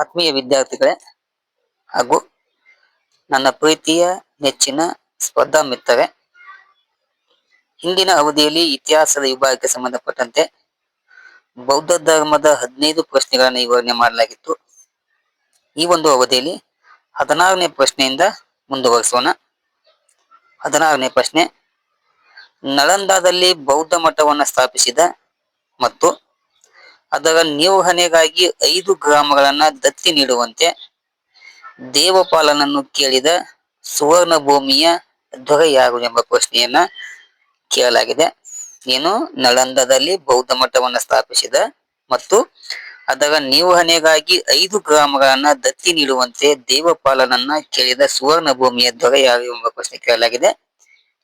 ಆತ್ಮೀಯ ವಿದ್ಯಾರ್ಥಿಗಳೇ, ಹಾಗೂ ನನ್ನ ಪ್ರೀತಿಯ ನೆಚ್ಚಿನ ಸ್ಪರ್ಧಾ ಮಿತ್ರರೇ ಹಿಂದಿನ ಅವಧಿಯಲ್ಲಿ ಇತಿಹಾಸದ ವಿಭಾಗಕ್ಕೆ ಸಂಬಂಧಪಟ್ಟಂತೆ ಬೌದ್ಧ ಧರ್ಮದ ಹದಿನೈದು ಪ್ರಶ್ನೆಗಳನ್ನು ವಿವರಣೆ ಮಾಡಲಾಗಿತ್ತು. ಈ ಒಂದು ಅವಧಿಯಲ್ಲಿ ಹದಿನಾರನೇ ಪ್ರಶ್ನೆಯಿಂದ ಮುಂದುವರಿಸೋಣ. ಹದಿನಾರನೇ ಪ್ರಶ್ನೆ, ನಳಂದಾದಲ್ಲಿ ಬೌದ್ಧ ಮಠವನ್ನು ಸ್ಥಾಪಿಸಿದ ಮತ್ತು ಅದರ ನಿರ್ವಹಣೆಗಾಗಿ ಐದು ಗ್ರಾಮಗಳನ್ನ ದತ್ತಿ ನೀಡುವಂತೆ ದೇವಪಾಲನನ್ನು ಕೇಳಿದ ಸುವರ್ಣ ಭೂಮಿಯ ದೊರೆ ಯಾರು ಎಂಬ ಪ್ರಶ್ನೆಯನ್ನ ಕೇಳಲಾಗಿದೆ. ಏನು ನಳಂದದಲ್ಲಿ ಬೌದ್ಧ ಮಠವನ್ನು ಸ್ಥಾಪಿಸಿದ ಮತ್ತು ಅದರ ನಿರ್ವಹಣೆಗಾಗಿ ಐದು ಗ್ರಾಮಗಳನ್ನ ದತ್ತಿ ನೀಡುವಂತೆ ದೇವಪಾಲನನ್ನ ಕೇಳಿದ ಸುವರ್ಣ ಭೂಮಿಯ ದೊರೆ ಯಾರು ಎಂಬ ಪ್ರಶ್ನೆ ಕೇಳಲಾಗಿದೆ.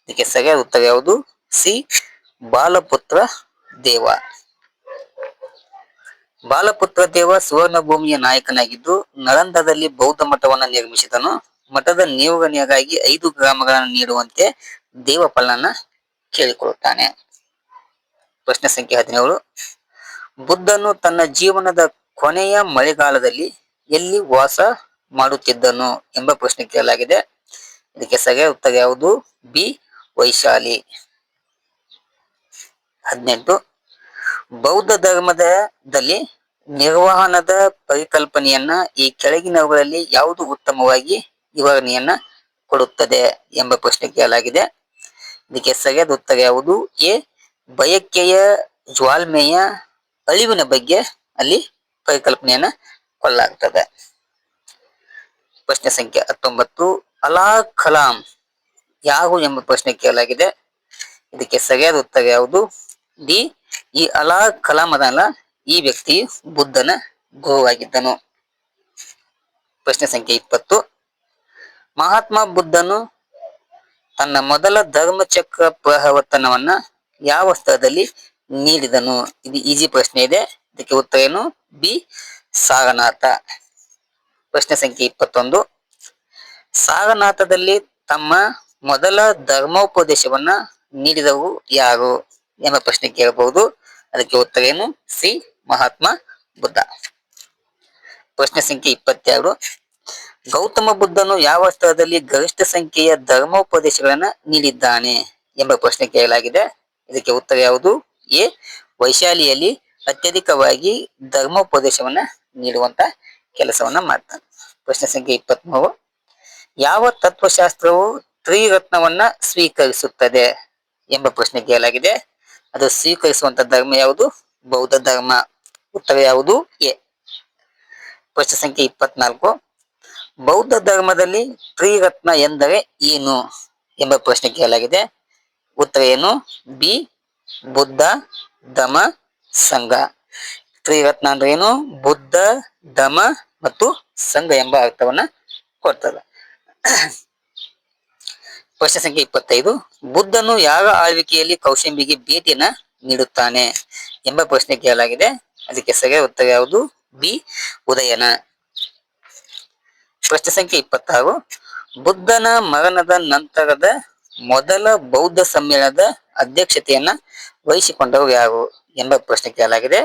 ಇದಕ್ಕೆ ಸರಿಯಾದ ಉತ್ತರ ಯಾವುದು? ಸಿ. ಬಾಲಪುತ್ರ ದೇವ. ಬಾಲಪುತ್ರ ದೇವ ಸುವರ್ಣ ಭೂಮಿಯ ನಾಯಕನಾಗಿದ್ದು ನಳಂದದಲ್ಲಿ ಬೌದ್ಧ ಮಠವನ್ನು ನಿರ್ಮಿಸಿದನು. ಮಠದ ನಿಯೋಗನೆಗಾಗಿ ಐದು ಗ್ರಾಮಗಳನ್ನು ನೀಡುವಂತೆ ದೇವಪಾಲನ ಕೇಳಿಕೊಳ್ಳುತ್ತಾನೆ. ಪ್ರಶ್ನೆ ಸಂಖ್ಯೆ ಹದಿನೇಳು. ಬುದ್ಧನು ತನ್ನ ಜೀವನದ ಕೊನೆಯ ಮಳೆಗಾಲದಲ್ಲಿ ಎಲ್ಲಿ ವಾಸ ಮಾಡುತ್ತಿದ್ದನು ಎಂಬ ಪ್ರಶ್ನೆ ಕೇಳಲಾಗಿದೆ. ಇದಕ್ಕೆ ಸರಿಯಾದ ಉತ್ತರ ಯಾವುದು? ಬಿ. ವೈಶಾಲಿ. ಹದಿನೆಂಟು. ಬೌದ್ಧ ಧರ್ಮದಲ್ಲಿ ನಿರ್ವಹಣದ ಪರಿಕಲ್ಪನೆಯನ್ನ ಈ ಕೆಳಗಿನವುಗಳಲ್ಲಿ ಯಾವುದು ಉತ್ತಮವಾಗಿ ವಿವರಣೆಯನ್ನ ಕೊಡುತ್ತದೆ ಎಂಬ ಪ್ರಶ್ನೆ ಕೇಳಲಾಗಿದೆ. ಇದಕ್ಕೆ ಸರಿಯಾದ ಉತ್ತರ ಯಾವುದು? ಎ, ಬಯಕೆಯ ಜ್ವಾಲ್ಮೆಯ ಅಳಿವಿನ ಬಗ್ಗೆ ಅಲ್ಲಿ ಪರಿಕಲ್ಪನೆಯನ್ನ ಕೊಡಲಾಗ್ತದೆ. ಪ್ರಶ್ನೆ ಸಂಖ್ಯೆ ಹತ್ತೊಂಬತ್ತು ಅಲಾ ಕಲಾಂ ಯಾರು ಎಂಬ ಪ್ರಶ್ನೆ ಕೇಳಲಾಗಿದೆ. ಇದಕ್ಕೆ ಸರಿಯಾದ ಉತ್ತರ ಯಾವುದು? ಡಿ ಈ ಅಲಾ ಕಲಾಂ ಅದಲ್ಲ ಈ ವ್ಯಕ್ತಿ ಬುದ್ಧನ ಗುರುವಾಗಿದ್ದನು. ಪ್ರಶ್ನೆ ಸಂಖ್ಯೆ ಇಪ್ಪತ್ತು. ಮಹಾತ್ಮ ಬುದ್ಧನು ತನ್ನ ಮೊದಲ ಧರ್ಮಚಕ್ರ ಪ್ರವರ್ತನವನ್ನ ಯಾವ ಸ್ಥಳದಲ್ಲಿ ನೀಡಿದನು? ಇದು ಈಜಿ ಪ್ರಶ್ನೆ ಇದೆ. ಇದಕ್ಕೆ ಉತ್ತರ ಏನು? ಬಿ, ಸಾರನಾಥ. ಪ್ರಶ್ನೆ ಸಂಖ್ಯೆ ಇಪ್ಪತ್ತೊಂದು. ಸಾರನಾಥದಲ್ಲಿ ತಮ್ಮ ಮೊದಲ ಧರ್ಮೋಪದೇಶವನ್ನ ನೀಡಿದವು ಯಾರು? ಎಂಬ ಪ್ರಶ್ನೆ ಕೇಳಬಹುದು. ಅದಕ್ಕೆ ಉತ್ತರ ಏನು? ಸಿ, ಮಹಾತ್ಮ ಬುದ್ಧ. ಪ್ರಶ್ನೆ ಸಂಖ್ಯೆ ಇಪ್ಪತ್ತೆರಡು. ಗೌತಮ ಬುದ್ಧನು ಯಾವ ಸ್ಥಳದಲ್ಲಿ ಗರಿಷ್ಠ ಸಂಖ್ಯೆಯ ಧರ್ಮೋಪದೇಶಗಳನ್ನ ನೀಡಿದ್ದಾನೆ ಎಂಬ ಪ್ರಶ್ನೆ ಕೇಳಲಾಗಿದೆ. ಇದಕ್ಕೆ ಉತ್ತರ ಯಾವುದು? ಎ, ವೈಶಾಲಿಯಲ್ಲಿ ಅತ್ಯಧಿಕವಾಗಿ ಧರ್ಮೋಪದೇಶವನ್ನ ನೀಡುವಂತ ಕೆಲಸವನ್ನ ಮಾಡ್ತಾನೆ. ಪ್ರಶ್ನೆ ಸಂಖ್ಯೆ ಇಪ್ಪತ್ತ್ ಮೂರು ಯಾವ ತತ್ವಶಾಸ್ತ್ರವು ತ್ರಿರತ್ನವನ್ನ ಸ್ವೀಕರಿಸುತ್ತದೆ ಎಂಬ ಪ್ರಶ್ನೆ ಕೇಳಲಾಗಿದೆ. ಅದು ಸ್ವೀಕರಿಸುವಂತ ಧರ್ಮ ಯಾವುದು? ಬೌದ್ಧ ಧರ್ಮ. ಉತ್ತರ ಯಾವುದು? ಎ. ಪ್ರಶ್ನೆ ಸಂಖ್ಯೆ ಇಪ್ಪತ್ನಾಲ್ಕು. ಬೌದ್ಧ ಧರ್ಮದಲ್ಲಿ ತ್ರಿರತ್ನ ಎಂದರೆ ಏನು ಎಂಬ ಪ್ರಶ್ನೆ ಕೇಳಲಾಗಿದೆ. ಉತ್ತರ ಏನು? ಬಿ. ಬುದ್ಧ ಧಮ ಸಂಘ. ತ್ರಿರತ್ನ ಅಂದ್ರೆ ಏನು? ಬುದ್ಧ ಧಮ ಮತ್ತು ಸಂಘ ಎಂಬ ಅರ್ಥವನ್ನ ಕೊಡ್ತದೆ. ಪ್ರಶ್ನೆ ಸಂಖ್ಯೆ ಇಪ್ಪತ್ತೈದು, ಬುದ್ಧನು ಯಾವ ಆಳ್ವಿಕೆಯಲ್ಲಿ ಕೌಶಂಬಿಗೆ ಭೇಟಿಯನ್ನ ನೀಡುತ್ತಾನೆ ಎಂಬ ಪ್ರಶ್ನೆ ಕೇಳಲಾಗಿದೆ. ಅದಕ್ಕೆ ಸರಿಯಾದ ಉತ್ತರ ಯಾವುದು? ಬಿ, ಉದಯನ. ಪ್ರಶ್ನೆ ಸಂಖ್ಯೆ ಇಪ್ಪತ್ತಾರು, ಬುದ್ಧನ ಮರಣದ ನಂತರದ ಮೊದಲ ಬೌದ್ಧ ಸಮ್ಮೇಳನದ ಅಧ್ಯಕ್ಷತೆಯನ್ನ ವಹಿಸಿಕೊಂಡವರು ಯಾರು ಎಂಬ ಪ್ರಶ್ನೆ ಕೇಳಲಾಗಿದೆ.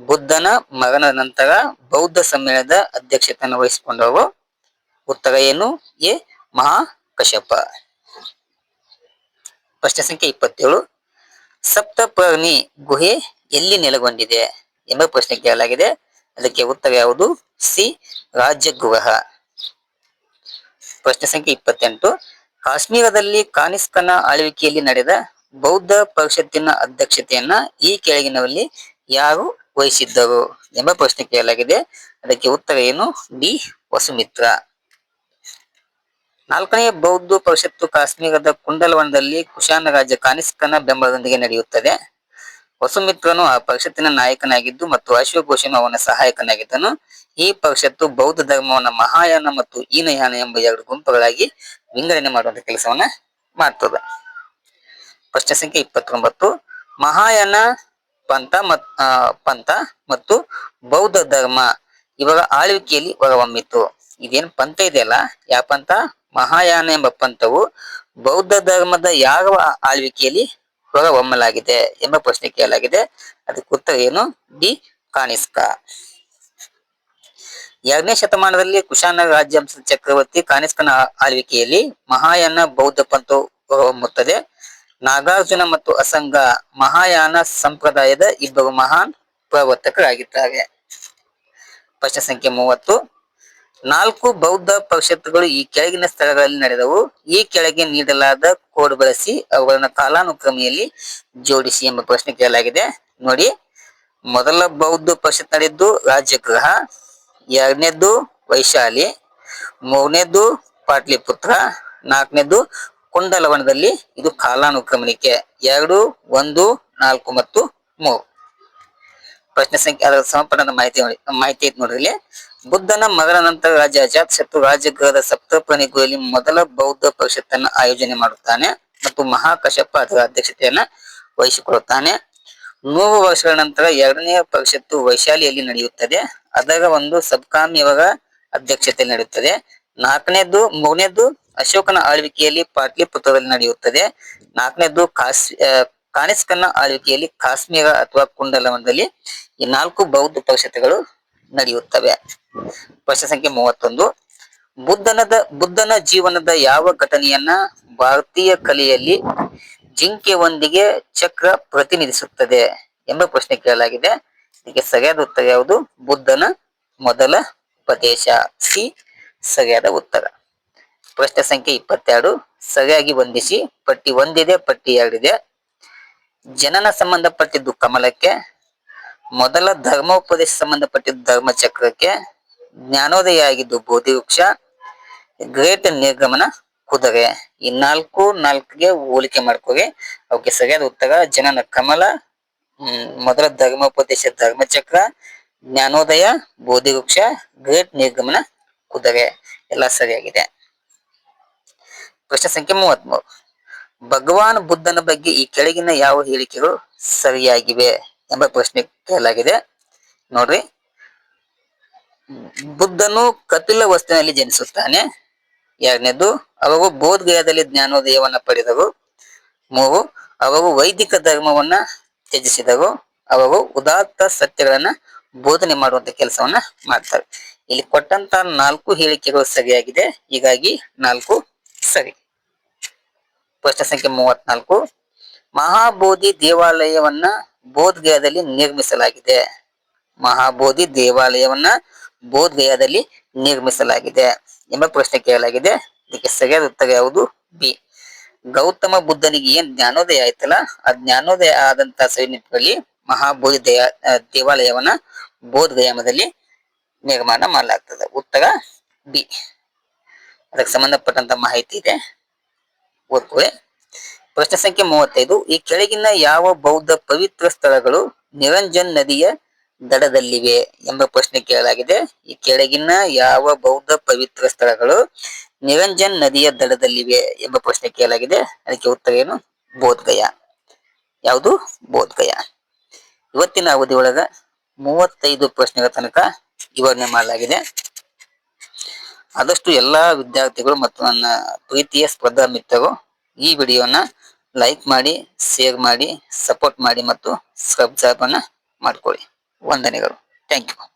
ಬುದ್ಧನ ಮರಣದ ನಂತರ ಬೌದ್ಧ ಸಮ್ಮೇಳನದ ಅಧ್ಯಕ್ಷತೆಯನ್ನು ವಹಿಸಿಕೊಂಡವರು. ಉತ್ತರ ಏನು? ಎ, ಮಹಾಕಶ್ಯಪ. ಪ್ರಶ್ನೆ ಸಂಖ್ಯೆ ಇಪ್ಪತ್ತೇಳು. ಸಪ್ತಪರ್ಣಿ ಗುಹೆ ಎಲ್ಲಿ ನೆಲೆಗೊಂಡಿದೆ ಎಂಬ ಪ್ರಶ್ನೆ ಕೇಳಲಾಗಿದೆ. ಅದಕ್ಕೆ ಉತ್ತರ ಯಾವುದು? ಸಿ, ರಾಜಗೃಹ. ಪ್ರಶ್ನೆ ಸಂಖ್ಯೆ ಇಪ್ಪತ್ತೆಂಟು. ಕಾಶ್ಮೀರದಲ್ಲಿ ಕಾನಿಸ್ಕನ ಆಳ್ವಿಕೆಯಲ್ಲಿ ನಡೆದ ಬೌದ್ಧ ಪರಿಷತ್ತಿನ ಅಧ್ಯಕ್ಷತೆಯನ್ನ ಈ ಕೆಳಗಿನವಲ್ಲಿ ಯಾರು ವಹಿಸಿದ್ದರು ಎಂಬ ಪ್ರಶ್ನೆ ಕೇಳಲಾಗಿದೆ. ಅದಕ್ಕೆ ಉತ್ತರ ಏನು? ಬಿ, ವಸುಮಿತ್ರ. ನಾಲ್ಕನೆಯ ಬೌದ್ಧ ಪರಿಷತ್ತು ಕಾಶ್ಮೀರದ ಕುಂಡಲವನದಲ್ಲಿ ಕುಶಾನ ರಾಜ ಕಾನಿಸ್ಕನ ಬೆಂಬಲದೊಂದಿಗೆ ನಡೆಯುತ್ತದೆ. ವಸುಮಿತ್ರನು ಆ ಪರಿಷತ್ತಿನ ನಾಯಕನಾಗಿದ್ದು ಮತ್ತು ಅಶ್ವಘೋಷನು ಅವನ ಸಹಾಯಕನಾಗಿದ್ದನು. ಈ ಪರಿಷತ್ತು ಬೌದ್ಧ ಧರ್ಮವನ್ನ ಮಹಾಯಾನ ಮತ್ತು ಈನಯಾನ ಎಂಬ ಎರಡು ಗುಂಪುಗಳಾಗಿ ವಿಂಗಡಣೆ ಮಾಡುವಂತ ಕೆಲಸವನ್ನ ಮಾಡ್ತದೆ. ಪ್ರಶ್ನೆ ಸಂಖ್ಯೆ ಇಪ್ಪತ್ತೊಂಬತ್ತು. ಮಹಾಯಾನ, ಪಂಥ ಮತ್ ಪಂಥ ಮತ್ತು ಬೌದ್ಧ ಧರ್ಮ ಇವರ ಆಳ್ವಿಕೆಯಲ್ಲಿ ಹೊರಹೊಮ್ಮಿತು. ಇದೇನ್ ಪಂಥ ಇದೆಯಲ್ಲ? ಯಾವ ಪಂಥ? ಮಹಾಯಾನ ಎಂಬ ಪಂಥವು ಬೌದ್ಧ ಧರ್ಮದ ಯಾವ ಆಳ್ವಿಕೆಯಲ್ಲಿ ಹೊರಹೊಮ್ಮಲಾಗಿದೆ ಎಂಬ ಪ್ರಶ್ನೆ ಕೇಳಲಾಗಿದೆ. ಅದಕ್ಕೆ ಉತ್ತರ ಏನು? ಡಿ ಕಾಣಿಸ್ಕ ಎರಡನೇ ಶತಮಾನದಲ್ಲಿ ಕುಶಾನ ರಾಜ್ಯಾಂಶ ಚಕ್ರವರ್ತಿ ಕಾನಿಸ್ಕನ ಆ- ಆಳ್ವಿಕೆಯಲ್ಲಿ ಮಹಾಯಾನ ಬೌದ್ಧ ಪಂಥವು ಹೊರಹೊಮ್ಮುತ್ತದೆ. ನಾಗಾರ್ಜುನ ಮತ್ತು ಅಸಂಗ ಮಹಾಯಾನ ಸಂಪ್ರದಾಯದ ಇಬ್ಬರು ಮಹಾನ್ ಪ್ರವರ್ತಕರಾಗಿದ್ದಾರೆ. ಪ್ರಶ್ನೆ ಸಂಖ್ಯೆ ಮೂವತ್ತು. ನಾಲ್ಕು ಬೌದ್ಧ ಪರಿಷತ್ತುಗಳು ಈ ಕೆಳಗಿನ ಸ್ಥಳಗಳಲ್ಲಿ ನಡೆದವು. ಈ ಕೆಳಗೆ ನೀಡಲಾದ ಕೋಡ್ ಬಳಸಿ ಅವುಗಳನ್ನು ಕಾಲಾನುಕ್ರಮಿಯಲ್ಲಿ ಜೋಡಿಸಿ ಎಂಬ ಪ್ರಶ್ನೆ ಕೇಳಲಾಗಿದೆ. ನೋಡಿ, ಮೊದಲ ಬೌದ್ಧ ಪರಿಷತ್ ನಡೆದ್ದು ರಾಜಗೃಹ ಎರಡನೇದ್ದು ವೈಶಾಲಿ ಮೂರನೇದ್ದು ಪಾಟ್ಲಿಪುತ್ರ ನಾಲ್ಕನೇದ್ದು ಕುಂಡಲವನದಲ್ಲಿ ಇದು ಕಾಲಾನುಕ್ರಮಣಿಕೆ. ಎರಡು, ಒಂದು, ನಾಲ್ಕು ಮತ್ತು ಮೂರು. ಪ್ರಶ್ನೆ ಸಂಖ್ಯೆ ಅದರ ಸಮರ್ಪಣದ ಮಾಹಿತಿ ಮಾಹಿತಿ ಐತಿ ನೋಡ್ರಿ ಇಲ್ಲಿ. ಬುದ್ಧನ ಮಗನ ನಂತರ ರಾಜ ಅಜಾತ್ ಶತ್ರು ರಾಜಗೃಹದ ಸಪ್ತಪ್ರಾಣಿ ಗುಹೆಯಲ್ಲಿ ಮೊದಲ ಬೌದ್ಧ ಪರಿಷತ್ತನ್ನ ಆಯೋಜನೆ ಮಾಡುತ್ತಾನೆ ಮತ್ತು ಮಹಾಕಶ್ಯಪ ಅದರ ಅಧ್ಯಕ್ಷತೆಯನ್ನ ವಹಿಸಿಕೊಳ್ಳುತ್ತಾನೆ. ನೂರು ವರ್ಷಗಳ ನಂತರ ಎರಡನೇ ಪರಿಷತ್ತು ವೈಶಾಲಿಯಲ್ಲಿ ನಡೆಯುತ್ತದೆ. ಅದರ ಒಂದು ಸಬ್ಕಾಮಿಯವರ ಅಧ್ಯಕ್ಷತೆ ನಡೆಯುತ್ತದೆ. ನಾಲ್ಕನೇದು, ಮೂರನೇದು ಅಶೋಕನ ಆಳ್ವಿಕೆಯಲ್ಲಿ ಪಾಟ್ಲಿಪುತ್ರದಲ್ಲಿ ನಡೆಯುತ್ತದೆ. ನಾಲ್ಕನೇದು ಕಾಸ್ ಆ, ಕಾನಿಸ್ಕನ ಆಳ್ವಿಕೆಯಲ್ಲಿ ಕಾಶ್ಮೀರ ಅಥವಾ ಕುಂಡಲವನದಲ್ಲಿ ಈ ನಾಲ್ಕು ಬೌದ್ಧ ಪಕ್ಷತೆಗಳು ನಡೆಯುತ್ತವೆ. ಪ್ರಶ್ನೆ ಸಂಖ್ಯೆ ಮೂವತ್ತೊಂದು. ಬುದ್ಧನದ ಬುದ್ಧನ ಜೀವನದ ಯಾವ ಘಟನೆಯನ್ನ ಭಾರತೀಯ ಕಲೆಯಲ್ಲಿ ಜಿಂಕೆಯೊಂದಿಗೆ ಚಕ್ರ ಪ್ರತಿನಿಧಿಸುತ್ತದೆ ಎಂಬ ಪ್ರಶ್ನೆ ಕೇಳಲಾಗಿದೆ. ಇದಕ್ಕೆ ಸರಿಯಾದ ಉತ್ತರ ಯಾವುದು? ಬುದ್ಧನ ಮೊದಲ ಉಪದೇಶ. ಸಿ ಸರಿಯಾದ ಉತ್ತರ. ಪ್ರಶ್ನೆ ಸಂಖ್ಯೆ ಇಪ್ಪತ್ತೆರಡು. ಸರಿಯಾಗಿ ಹೊಂದಿಸಿ ಪಟ್ಟಿ ಒಂದಿದೆ ಪಟ್ಟಿ ಎರಡಿದೆ. ಜನನ ಸಂಬಂಧಪಟ್ಟಿದ್ದು ಕಮಲಕ್ಕೆ, ಮೊದಲ ಧರ್ಮೋಪದೇಶ ಸಂಬಂಧಪಟ್ಟಿದ್ದು ಧರ್ಮಚಕ್ರಕ್ಕೆ ಜ್ಞಾನೋದಯ ಆಗಿದ್ದು ಬೋಧಿ ವೃಕ್ಷ ಗ್ರೇಟ್ ನಿರ್ಗಮನ ಕುದುರೆ. ಈ ನಾಲ್ಕು, ನಾಲ್ಕಿಗೆ ಹೋಲಿಕೆ ಮಾಡ್ಕೋರಿ ಅವಕ್ಕೆ ಸರಿಯಾದ ಉತ್ತರ, ಜನನ ಕಮಲ ಮೊದಲ ಧರ್ಮೋಪದೇಶ ಧರ್ಮಚಕ್ರ, ಜ್ಞಾನೋದಯ ಬೋಧಿ ವೃಕ್ಷ ಗ್ರೇಟ್ ನಿರ್ಗಮನ ಕುದುರೆ. ಎಲ್ಲ ಸರಿಯಾಗಿದೆ. ಪ್ರಶ್ನೆ ಸಂಖ್ಯೆ ಮೂವತ್ಮೂರು. ಭಗವಾನ್ ಬುದ್ಧನ ಬಗ್ಗೆ ಈ ಕೆಳಗಿನ ಯಾವ ಹೇಳಿಕೆಗಳು ಸರಿಯಾಗಿವೆ ಎಂಬ ಪ್ರಶ್ನೆ ಕೇಳಲಾಗಿದೆ. ನೋಡ್ರಿ. ಬುದ್ಧನು ಕಪಿಲ ವಸ್ತುವಿನಲ್ಲಿ ಜನಿಸುತ್ತಾನೆ. ಎರಡನೇದು ಅವರು ಬೋಧ್ಗಯದಲ್ಲಿ ಜ್ಞಾನೋದಯವನ್ನ ಪಡೆದರು ಮೂರು ಅವರು ವೈದಿಕ ಧರ್ಮವನ್ನ ತ್ಯಜಿಸಿದರು ಅವರು ಉದಾತ್ತ ಸತ್ಯಗಳನ್ನ ಬೋಧನೆ ಮಾಡುವಂತ ಕೆಲಸವನ್ನ ಮಾಡ್ತಾರೆ. ಇಲ್ಲಿ ಕೊಟ್ಟಂತ ನಾಲ್ಕು ಹೇಳಿಕೆಗಳು ಸರಿಯಾಗಿದೆ ಹೀಗಾಗಿ ನಾಲ್ಕು ಸರಿ. ಪ್ರಶ್ನೆ ಸಂಖ್ಯೆ ಮೂವತ್ನಾಲ್ಕು. ಮಹಾಬೋಧಿ ದೇವಾಲಯವನ್ನ ಬೋಧ್ಗಯದಲ್ಲಿ ನಿರ್ಮಿಸಲಾಗಿದೆ. ಮಹಾಬೋಧಿ ದೇವಾಲಯವನ್ನ ಬೋಧ್ಗಯದಲ್ಲಿ ನಿರ್ಮಿಸಲಾಗಿದೆ ಎಂಬ ಪ್ರಶ್ನೆ ಕೇಳಲಾಗಿದೆ. ಇದಕ್ಕೆ ಸರಿಯಾದ ಉತ್ತರ ಯಾವುದು? ಬಿ. ಗೌತಮ ಬುದ್ಧನಿಗೆ ಏನ್ ಜ್ಞಾನೋದಯ ಆಯ್ತಲ್ಲ, ಆ ಜ್ಞಾನೋದಯ ಆದಂತ ಸೈನಿಕರಲ್ಲಿ ಮಹಾಬೋಧಿ ದೇವಾಲಯವನ್ನ ಬೋಧ್ಗಯಾಮದಲ್ಲಿ ನಿರ್ಮಾಣ ಮಾಡಲಾಗ್ತದೆ. ಉತ್ತರ ಬಿ. ಅದಕ್ಕೆ ಸಂಬಂಧಪಟ್ಟಂತ ಮಾಹಿತಿ ಇದೆ. ಓದ್ಕೊಳ್ಳಿ ಪ್ರಶ್ನೆ ಸಂಖ್ಯೆ ಮೂವತ್ತೈದು, ಈ ಕೆಳಗಿನ ಯಾವ ಬೌದ್ಧ ಪವಿತ್ರ ಸ್ಥಳಗಳು ನಿರಂಜನ್ ನದಿಯ ದಡದಲ್ಲಿವೆ ಎಂಬ ಪ್ರಶ್ನೆ ಕೇಳಲಾಗಿದೆ. ಈ ಕೆಳಗಿನ ಯಾವ ಬೌದ್ಧ ಪವಿತ್ರ ಸ್ಥಳಗಳು ನಿರಂಜನ್ ನದಿಯ ದಡದಲ್ಲಿವೆ ಎಂಬ ಪ್ರಶ್ನೆ ಕೇಳಲಾಗಿದೆ. ಅದಕ್ಕೆ ಉತ್ತರ ಏನು? ಬೋಧ್ಗಯ. ಯಾವುದು? ಬೋಧ್ಗಯ. ಇವತ್ತಿನ ಅವಧಿ ಒಳಗ ಮೂವತ್ತೈದು ಪ್ರಶ್ನೆಗಳ ತನಕ ವಿವರಣೆ ಮಾಡಲಾಗಿದೆ. ಆದಷ್ಟು ಎಲ್ಲಾ ವಿದ್ಯಾರ್ಥಿಗಳು ಮತ್ತು ನನ್ನ ಪ್ರೀತಿಯ ಸ್ಪರ್ಧಾ ಮಿತ್ರರು ಈ ವಿಡಿಯೋನ ಲೈಕ್ ಮಾಡಿ ಶೇರ್ ಮಾಡಿ ಸಪೋರ್ಟ್ ಮಾಡಿ ಮತ್ತು ಸಬ್ಸ್ಕ್ರೈಬ್ ಅನ್ನ ಮಾಡ್ಕೊಳ್ಳಿ. ವಂದನೆಗಳು. Thank you